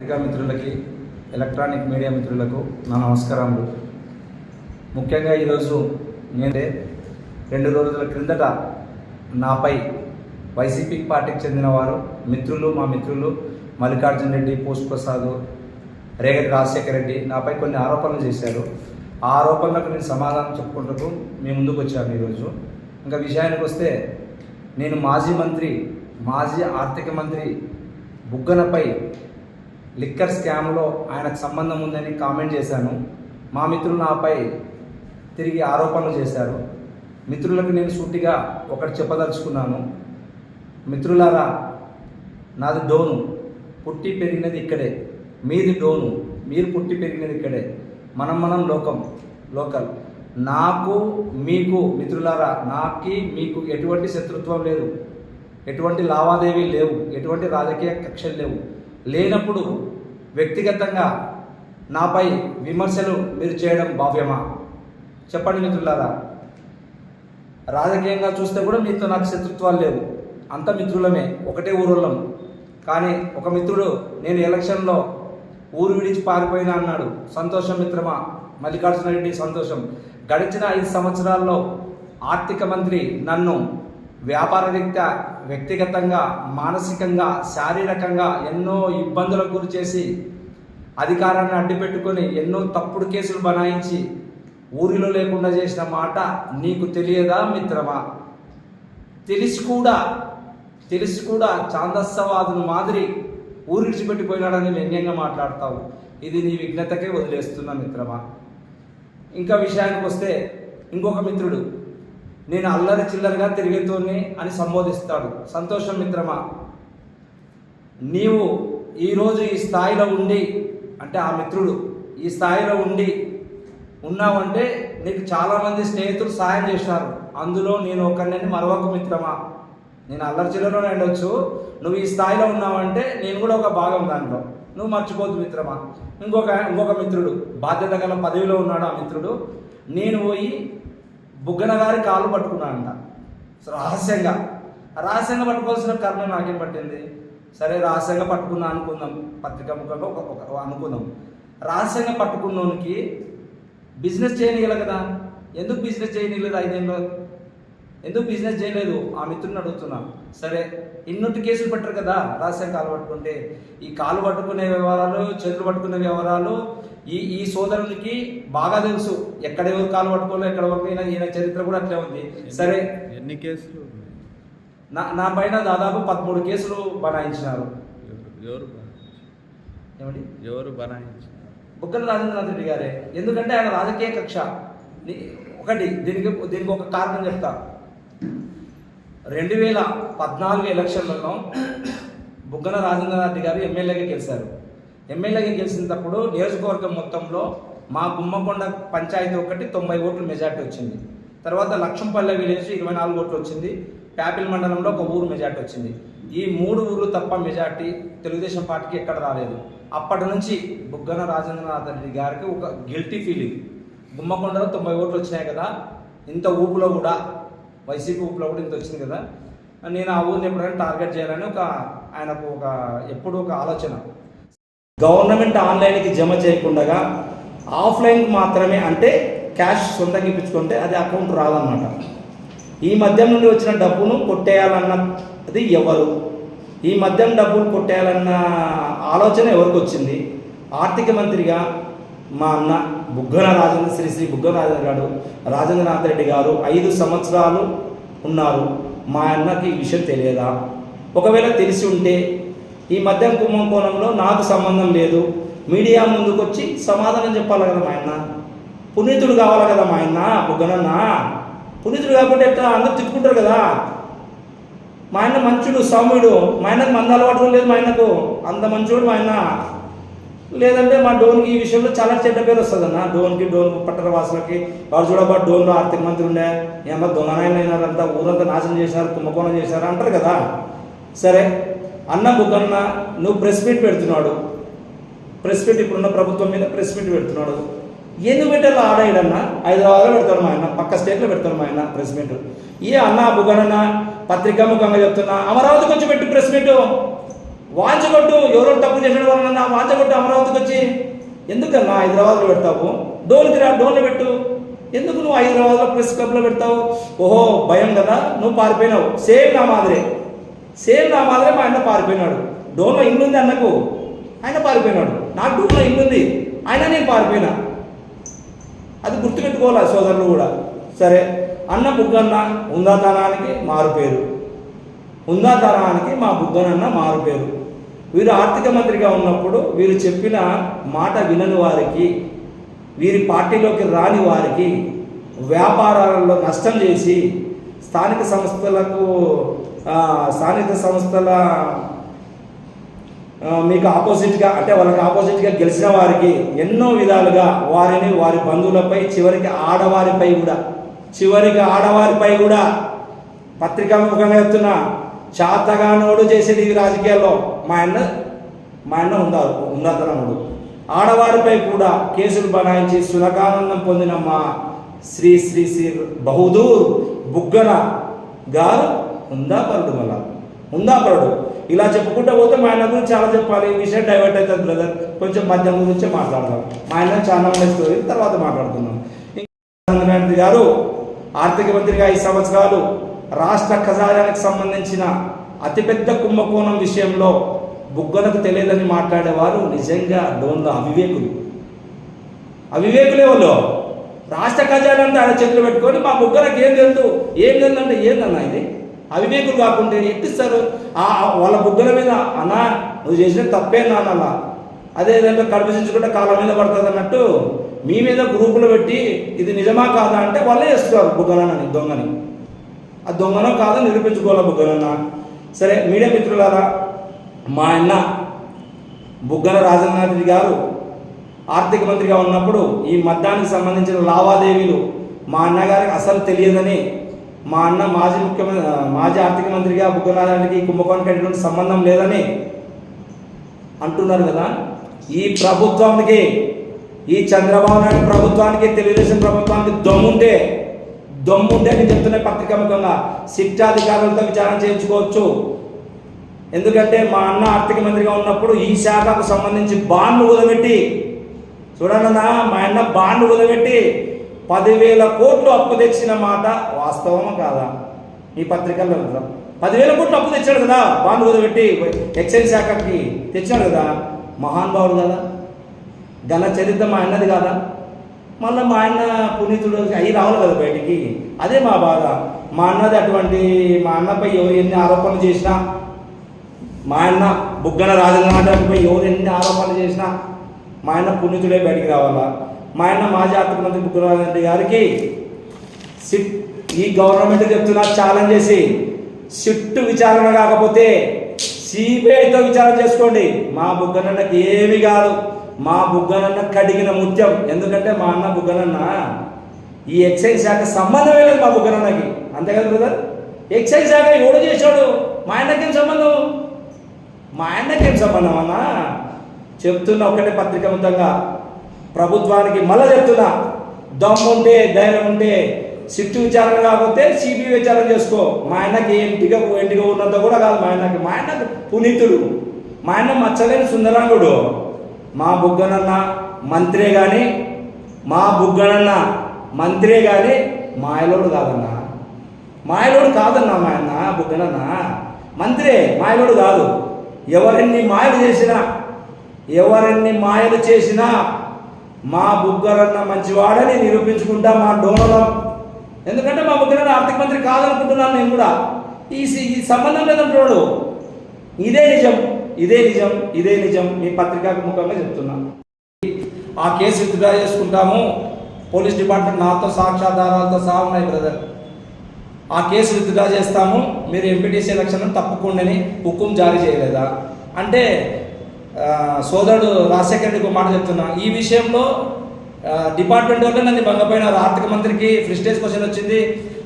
పత్రికా మిత్రులకి electronic media మిత్రులకు నా నమస్కారములు. ముఖ్యంగా ఈరోజు నేనే రెండు రోజుల క్రిందట నాపై వైసీపీ పార్టీకి చెందిన వారు మిత్రులు మా మిత్రులు మల్లికార్జున రెడ్డి పోస్ట్ ప్రసాద్ రేగటి రాజశేఖర రెడ్డి నాపై కొన్ని ఆరోపణలు చేశారు. ఆ ఆరోపణలకు నేను సమాధానం చెప్పుకుంటూ మీ ముందుకు వచ్చాను ఈరోజు. ఇంకా విషయానికి వస్తే నేను మాజీ మంత్రి మాజీ ఆర్థిక మంత్రి బుగ్గనపై లిక్కర్ స్కామ్లో ఆయనకు సంబంధం ఉందని కామెంట్ చేశాను. మా మిత్రులు నాపై తిరిగి ఆరోపణలు చేశారు. మిత్రులకు నేను సూటిగా ఒకటి చెప్పదలుచుకున్నాను. మిత్రులారా నాది డోను. పుట్టి పెరిగినది ఇక్కడే. మీది డోను. మీరు పుట్టి పెరిగినది ఇక్కడే. మనం మనం లోకం. లోకల్. నాకు మీకు మిత్రులారా నాకి మీకు ఎటువంటి శత్రుత్వం లేదు. ఎటువంటి లావాదేవీ లేవు. ఎటువంటి రాజకీయ కక్షలు లేవు. లేనప్పుడు వ్యక్తిగతంగా నాపై విమర్శలు మీరు చేయడం భావ్యమా? చెప్పండి మిత్రులారా. రాజకీయంగా చూస్తే కూడా మీతో నాకు శత్రుత్వాలు లేవు. అంత మిత్రులమే. ఒకటే ఊరోళ్ళం. కానీ ఒక మిత్రుడు నేను ఎలక్షన్లో ఊరు విడిచి పారిపోయినా అన్నాడు. సంతోషం మిత్రమా? మల్లికార్జున రెడ్డి సంతోషం. గడిచిన ఐదు సంవత్సరాల్లో ఆర్థిక మంత్రి నన్ను వ్యాపారరీత్యా వ్యక్తిగతంగా మానసికంగా శారీరకంగా ఎన్నో ఇబ్బందులకు గురి చేసి అధికారాన్ని అడ్డుపెట్టుకొని ఎన్నో తప్పుడు కేసులు బనాయించి ఊరిలో లేకుండా చేసిన మాట నీకు తెలియదా మిత్రమా? తెలిసి కూడా తెలిసి కూడా చాందస్సవాదును మాదిరి ఊరిడిచిపెట్టిపోయినాడని వ్యంగ్యంగా మాట్లాడతావు. ఇది నీ విఘ్నతకే వదిలేస్తున్నా మిత్రమా? ఇంకా విషయానికి వస్తే ఇంకొక మిత్రుడు నేను అల్లరి చిల్లరగా తిరిగేతోని అని సంబోధిస్తాడు. సంతోషం మిత్రమా? నీవు ఈరోజు ఈ స్థాయిలో ఉండి అంటే ఆ మిత్రుడు ఈ స్థాయిలో ఉండి ఉన్నావంటే నీకు చాలామంది స్నేహితులు సహాయం చేశారు. అందులో నేను ఒకరిని మరొక మిత్రమా? నేను అల్లరి చిల్లరలో ఉండొచ్చు. నువ్వు ఈ స్థాయిలో ఉన్నావంటే నేను కూడా ఒక భాగం దాంట్లో నువ్వు మర్చిపోద్దు మిత్రమా. ఇంకొక ఇంకొక మిత్రుడు బాధ్యత గల పదవిలో ఉన్నాడు ఆ మిత్రుడు. నేను పోయి బుగ్గన గారి కాలు పట్టుకున్నాడంట. రహస్యంగా రహస్యంగా పట్టుకోవాల్సిన కర్మ నాకేం పట్టింది? సరే రహస్యంగా పట్టుకున్నా అనుకుందాం. పత్రిక ముఖంలో ఒక అనుకుందాం. రహస్యంగా పట్టుకున్నోనికి బిజినెస్ చేయనీయాలి కదా. ఎందుకు బిజినెస్ చేయనీయలేదు ఐదేళ్ళు? ఎందుకు బిజినెస్ చేయలేదు? ఆ మిత్రుని అడుగుతున్నాను సరే ఇన్నొట్టి కేసులు పెట్టరు కదా రహస్యం కాలు పట్టుకుంటే. ఈ కాలు పట్టుకునే వ్యవహారాలు చేతులు పట్టుకునే వ్యవహారాలు ఈ ఈ సోదరునికి బాగా తెలుసు ఎక్కడ ఎవరు కాలు పట్టుకోలేదు ఎక్కడ వరకు ఈయన చరిత్ర కూడా అట్లే ఉంది. సరే. ఎన్ని కేసులు? నా నా పైన దాదాపు పదమూడు కేసులు బనాయించినారు. ఎవరు-? ఏమండి? ఎవరు బనాయించారు బుక్కల రాజేంద్రనాథ్ రెడ్డి గారే. ఎందుకంటే ఆయన రాజకీయ కక్ష. ఒకటి దీనికి దీనికి ఒక కారణం చెప్తా. రెండు వేల పద్నాలుగు ఎలక్షన్లలో బుగ్గన రాజేంద్రనాథ్ రెడ్డి గారు ఎమ్మెల్యేగా గెలిచారు. ఎమ్మెల్యేగా గెలిచినప్పుడు నియోజకవర్గం మొత్తంలో మా గుమ్మకొండ పంచాయతీ ఒకటి తొంభై ఓట్లు మెజార్టీ వచ్చింది. తర్వాత లక్షంపల్లె విలేజ్ ఇరవై నాలుగు ఓట్లు వచ్చింది. ప్యాపిల్ మండలంలో ఒక ఊరు మెజార్టీ వచ్చింది. ఈ మూడు ఊర్లు తప్ప మెజార్టీ తెలుగుదేశం పార్టీకి ఎక్కడ రాలేదు. అప్పటి నుంచి బుగ్గన రాజేంద్రనాథ్ రెడ్డి గారికి ఒక గిల్టీ ఫీలింగ్. గుమ్మకొండలో తొంభై ఓట్లు వచ్చినాయి కదా ఇంత ఊపులో కూడా వైసీపీ ఊపులో కూడా ఇంత వచ్చింది కదా. నేను ఆ ఊరిని ఎప్పుడైనా టార్గెట్ చేయాలని ఒక ఆయనకు ఒక ఎప్పుడు ఒక ఆలోచన. గవర్నమెంట్ ఆన్లైన్కి జమ చేయకుండా ఆఫ్లైన్కి మాత్రమే అంటే క్యాష్ సొంతంగా ఇప్పించుకుంటే అది అకౌంట్ రాదన్నమాట. ఈ మద్యం నుండి వచ్చిన డబ్బును కొట్టేయాలన్నది ఎవరు? ఈ మద్యం డబ్బులు కొట్టేయాలన్న ఆలోచన ఎవరికి వచ్చింది? ఆర్థిక మంత్రిగా మా అన్న బుగ్గన రాజేంద్ర శ్రీ శ్రీ బుగ్గన రాజేంద్ర గారు రాజేంద్రనాథ్ రెడ్డి గారు ఐదు సంవత్సరాలు ఉన్నారు. మా అన్నకి ఈ విషయం తెలియదా? ఒకవేళ తెలిసి ఉంటే ఈ మద్యం కుంభకోణంలో నాకు సంబంధం లేదు. మీడియా ముందుకొచ్చి సమాధానం చెప్పాలి కదా మా ఆయన. పునీతుడు కావాలి కదా మా ఆయన బుగ్గనన్న. పునీతుడు కాకుండా ఎట్లా? అందరు తిట్టుకుంటారు కదా. మా ఆయన మంచుడు సౌమ్యుడు. మా ఆయనకు మంద అలవాటు లేదు మా ఆయనకు. అంత మంచోడు మా ఆయన. లేదంటే మా డోన్కి ఈ విషయంలో చాలా చెడ్డ పేరు వస్తుంది అన్న డోన్కి డోన్ పట్టణ వాసులకి. వాడు చూడబా డోన్లో ఆర్థిక మంత్రి ఉండే. ఏమన్నా దొంగనాయన అయినారంతా ఊరంతా నాశనం చేశారు కుంభకోణం చేశారు అంటారు కదా. సరే. అన్న బుగ్గన్న నువ్వు ప్రెస్ మీట్ పెడుతున్నాడు. ప్రెస్ మీట్ ఇప్పుడున్న ప్రభుత్వం మీద ప్రెస్ మీట్ పెడుతున్నాడు. ఎన్ని మీటర్లు ఆడాయిడన్న హైదరాబాద్లో పెడతాను మా ఆయన పక్క స్టేట్లో పెడతాను మా ఆయన ప్రెస్ మీట్ ఏ అన్న బుగనన్న పత్రికా ముఖంగా చెప్తున్నా అమరావతికి వచ్చి పెట్టి ప్రెస్ మీట్ వాంచగొట్టు ఎవరో తప్పు చేసిన వాళ్ళన్నా వాంచగొట్టు అమరావతికి వచ్చి. ఎందుకన్నా హైదరాబాద్లో పెడతావు? డోన్కి రా డోన్లు పెట్టు. ఎందుకు నువ్వు హైదరాబాద్లో ప్రెస్ క్లబ్లో పెడతావు? ఓహో భయం కదా నువ్వు పారిపోయినావు. సేమ్ నా మాదిరే. సేమ్ నా మాదిరే మా ఆయన పారిపోయినాడు. డోన్లో ఇల్లు ఉంది అన్నకు. ఆయన పారిపోయినాడు. నాకు డోన్లో ఇల్లు ఉంది ఆయన నేను పారిపోయినా. అది గుర్తుపెట్టుకోవాలి సోదరులు కూడా. సరే అన్న బుగ్గన్న ఉందాతనానికి మారుపేరు. ఉందాతనానికి మా బుగ్గనన్న మారుపేరు. వీరు ఆర్థిక మంత్రిగా ఉన్నప్పుడు వీరు చెప్పిన మాట వినని వారికి వీరి పార్టీలోకి రాని వారికి వ్యాపారాలలో నష్టం చేసి స్థానిక సంస్థలకు స్థానిక సంస్థల మీకు ఆపోజిట్గా అంటే వాళ్ళకి ఆపోజిట్గా గెలిచిన వారికి ఎన్నో విధాలుగా వారిని వారి బంధువులపై చివరికి ఆడవారిపై కూడా చివరికి ఆడవారిపై కూడా పత్రికాముఖంగా చెప్తున్నా చాతగానోడు చేసేది ఈ రాజకీయాల్లో మా అన్న మా అన్న ఉందా ఉన్నతనముడు. ఆడవారిపై కూడా కేసులు బనాయించి సునకానందం పొందిన మా శ్రీ శ్రీ శ్రీ బహుదూర్ బుగ్గన గారు ఉందాపరుడు మళ్ళా? ఉందాపరుడు ఇలా చెప్పుకుంటూ పోతే మా ఆయన గురించి చాలా చెప్పాలి. ఈ విషయం డైవర్ట్ అవుతుంది బ్రదర్ కొంచెం మధ్యాహ్నం గురించి మాట్లాడదాం. మా ఆయన చాలా మంది స్టోరీ తర్వాత మాట్లాడుతున్నాం చంద్రబాబు గారు ఆర్థిక మంత్రిగా ఈ సంవత్సరాలు రాష్ట్ర ఖజానానికి సంబంధించిన అతిపెద్ద కుంభకోణం విషయంలో బుగ్గలకు తెలియదని మాట్లాడేవారు నిజంగా డోన్లో అవివేకులు. అవివేకులే వాళ్ళు. రాష్ట్ర ఖజానా అంతా ఆయన చేతులు పెట్టుకొని మా బుగ్గలకు ఏం తెలుసు? ఏం తెలుదంటే ఏందన్నా ఇది? అవివేకులు కాకుంటే ఎట్టిస్తారు ఆ వాళ్ళ బుద్ధుల మీద అన్నా నువ్వు చేసిన తప్పే నాన్న అదే ఏదంటే కడుపు కాళ్ళ మీద పడుతుంది అన్నట్టు మీ మీద గ్రూపులు పెట్టి ఇది నిజమా కాదా? అంటే వాళ్ళే చేస్తారు బుగ్గనని దొంగని. ఆ దొంగనో కాదో నిరూపించుకోవాలి బుగ్గనన్న సరే మీడియా మిత్రులారా మా అన్న బుగ్గన రాజేంద్రనాథ్ గారు ఆర్థిక మంత్రిగా ఉన్నప్పుడు ఈ మద్దానికి సంబంధించిన లావాదేవీలు మా అన్నగారికి అసలు తెలియదని మా అన్న మాజీ ముఖ్యమంత్రి మాజీ ఆర్థిక మంత్రిగా బుగ్గనారాయణకి ఈ కుంభకోణానికి ఎటువంటి సంబంధం లేదని అంటున్నారు కదా. ఈ ప్రభుత్వానికి ఈ చంద్రబాబు నాయుడు ప్రభుత్వానికి తెలుగుదేశం ప్రభుత్వానికి దమ్ముంటే దమ్ముంటే అని చెప్తున్నాయి పత్రికాముఖంగా శిక్షాధికారులతో విచారణ చేయించుకోవచ్చు. ఎందుకంటే మా అన్న ఆర్థిక మంత్రిగా ఉన్నప్పుడు ఈ శాఖకు సంబంధించి బాండ్లు కుదబెట్టి చూడన్నా మా అన్న బాండ్లు కుదబెట్టి పదివేల కోట్లు అప్పు తెచ్చిన మాట వాస్తవమా కాదా? ఈ పత్రికల్లో కదా. పదివేల కోట్లు అప్పు తెచ్చాడు కదా బాండ్ కుదబెట్టి ఎక్సైజ్ శాఖకి తెచ్చాడు కదా. మహానుభావుడు కదా. ఘన చరిత్ర మా అన్నది కాదా. మళ్ళీ మా అన్న పునీతుడు అవి రావాలి కదా బయటికి. అదే మా బాధ. మా అన్నది అటువంటి మా అన్నపై ఎవరు ఎన్ని ఆరోపణలు చేసినా మా అన్న బుగ్గన రాజేంద్రనాథ్పై ఎవరు ఎన్ని ఆరోపణలు చేసినా మా ఆయన పునీతుడే బయటికి రావాలా? మా ఆయన మాజీ ఆర్థిక మంత్రి బుగ్గన గారికి సిట్ ఈ గవర్నమెంట్ చెప్తున్నా ఛాలెంజ్ చేసి సిట్టు విచారణ కాకపోతే సిబిఐతో విచారణ చేసుకోండి. మా బుగ్గనన్నకి ఏమి కాదు. మా బుగ్గనన్న కడిగిన ముత్యం. ఎందుకంటే మా అన్న బుగ్గనన్న ఈ ఎక్సైజ్ శాఖ సంబంధమే లేదు మా బుగ్గనన్నకి. అంతే కదా బ్రదర్ ఎక్సైజ్ శాఖ ఎవడు చేశాడు? మా ఆయనకేం సంబంధం? మా ఆయనకేం సంబంధం అన్న? చెప్తున్న ఒకటే పత్రికముతంగా ప్రభుత్వానికి మళ్ళీ చెప్తున్నా దమ్ము ఉంటే ధైర్యం ఉంటే సిట్టు విచారణ కాకపోతే సిబిఐ విచారణ చేసుకో. మా ఆయనకి ఎంటిగా ఎంటిగా ఉన్నంత కూడా కాదు మా ఆయనకి. మా ఆయన పునీతుడు. మా ఆయన మచ్చలేని సుందరాంగుడు. మా బుగ్గనన్న మంత్రే కానీ మా బుగ్గనన్న మంత్రే కానీ మాయలోడు కాదన్న. మాయలోడు కాదన్న మా ఆయన బుగ్గనన్న. మంత్రే మాయలోడు కాదు. ఎవరిని మాయలు చేసినా ఎవరిని మాయలు చేసినా మా బుగ్గరన్న మంచివాడని నిరూపించుకుంటా మా డోనలం ఎందుకంటే మా బుగ్గరన్న ఆర్థిక మంత్రి కాదనుకుంటున్నాను నేను కూడా. ఈ ఈ సంబంధం లేదంటున్నాడు ఇదే నిజం ఇదే నిజం ఇదే నిజం మీ పత్రికా ముఖంగా చెప్తున్నా. ఆ కేసు విత్డ్రా చేసుకుంటాము? పోలీస్ డిపార్ట్మెంట్ నాతో సాక్ష్యాధారాలతో సహా ఉన్నాయి బ్రదర్. ఆ కేసు విత్డ్రా చేస్తాము? మీరు ఎంపీటీసీ ఎలక్షన్ తప్పకుండాని హుకుం జారీ చేయలేదా? అంటే సోదరుడు రాజశేఖర్ రెడ్డికి మాట చెప్తున్నా. ఈ విషయంలో డిపార్ట్మెంట్ వల్ల నన్ను భంగపోయినారు ఆర్థిక మంత్రికి ఫ్రిస్టేజ్ క్వశ్చన్ వచ్చింది.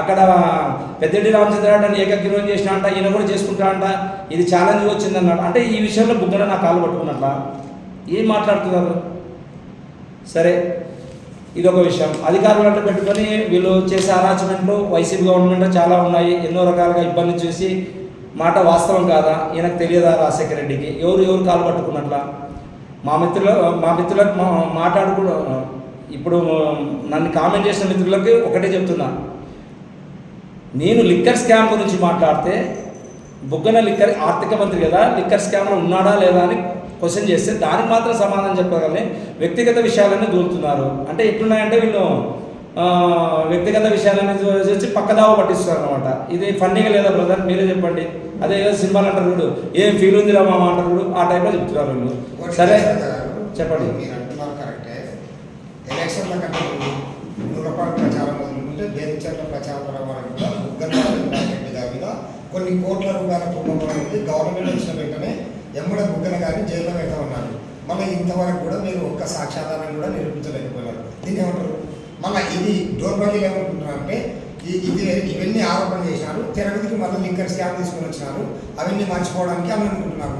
అక్కడ పెద్దరెడ్డి రామచంద్ర అని ఏకగ్రీవం చేసిన అంట ఈయన కూడా చేసుకుంటా అంట ఇది ఛాలెంజ్ వచ్చింది అన్నాడు. అంటే ఈ విషయంలో బుగ్గడ నా కాలు పట్టుకున్నట్ల? ఏం మాట్లాడుతున్నారు? సరే ఇదొక విషయం. అధికారులు అంటే పెట్టుకొని వీళ్ళు చేసే అరాచ్మెంట్లు వైసీపీ గవర్నమెంట్ చాలా ఉన్నాయి. ఎన్నో రకాలుగా ఇబ్బంది చేసి మాట వాస్తవం కాదా? ఈయనకు తెలియదా రాజశేఖర రెడ్డికి? ఎవరు ఎవరు కాలు పట్టుకున్నట్లా? మా మిత్రుల మా మిత్రులకు మా మాట్లాడుకు ఇప్పుడు నన్ను కామెంట్ చేసిన మిత్రులకి ఒకటే చెప్తున్నా. నేను లిక్కర్ స్కామ్ గురించి మాట్లాడితే బుగ్గన లిక్కర్ ఆర్థిక మంత్రి కదా లిక్కర్ స్కామ్లో ఉన్నాడా లేదా అని క్వశ్చన్ చేస్తే దానికి మాత్రం సమాధానం చెప్పగలని వ్యక్తిగత విషయాలన్నీ దూరుతున్నారు. అంటే ఎట్లున్నాయంటే వీళ్ళు వ్యక్తిగత విషయాలన్నీ చూ- చూసి పక్కదావ పట్టిస్తున్నారు అనమాట ఇది ఫన్నీగా లేదా బ్రదర్ మీరే చెప్పండి. అదే సినిమాలు అంటారు వీడు ఏం ఫీల్ ఉందిరా మామ అంటారు వీడు ఆ టైప్లో చెప్తున్నారు వీళ్ళు. సరే. చెప్పండి కొన్ని కోట్ల రూపాయల కుంభకోణం ఉంది. గవర్నమెంట్ వచ్చిన వెంటనే ఎమ్మడ బుగ్గన గారిని జైల్లో పెడతా ఉన్నారు మళ్ళీ ఇంతవరకు కూడా మీరు ఒక్క సాక్ష్యాధారం కూడా నిరూపించలేకపోయినారు. దీన్ని ఏమంటారు? మళ్ళీ ఇది దౌర్భాగ్యం ఏమనుకుంటున్నారు అంటే ఈ- ఇది ఇవన్నీ ఆరోపణ చేసినారు తెరగతికి మళ్ళీ లింకర్ స్కామ్ తీసుకొని వచ్చినారు అవన్నీ మర్చిపోవడానికి అని అనుకుంటున్నారు.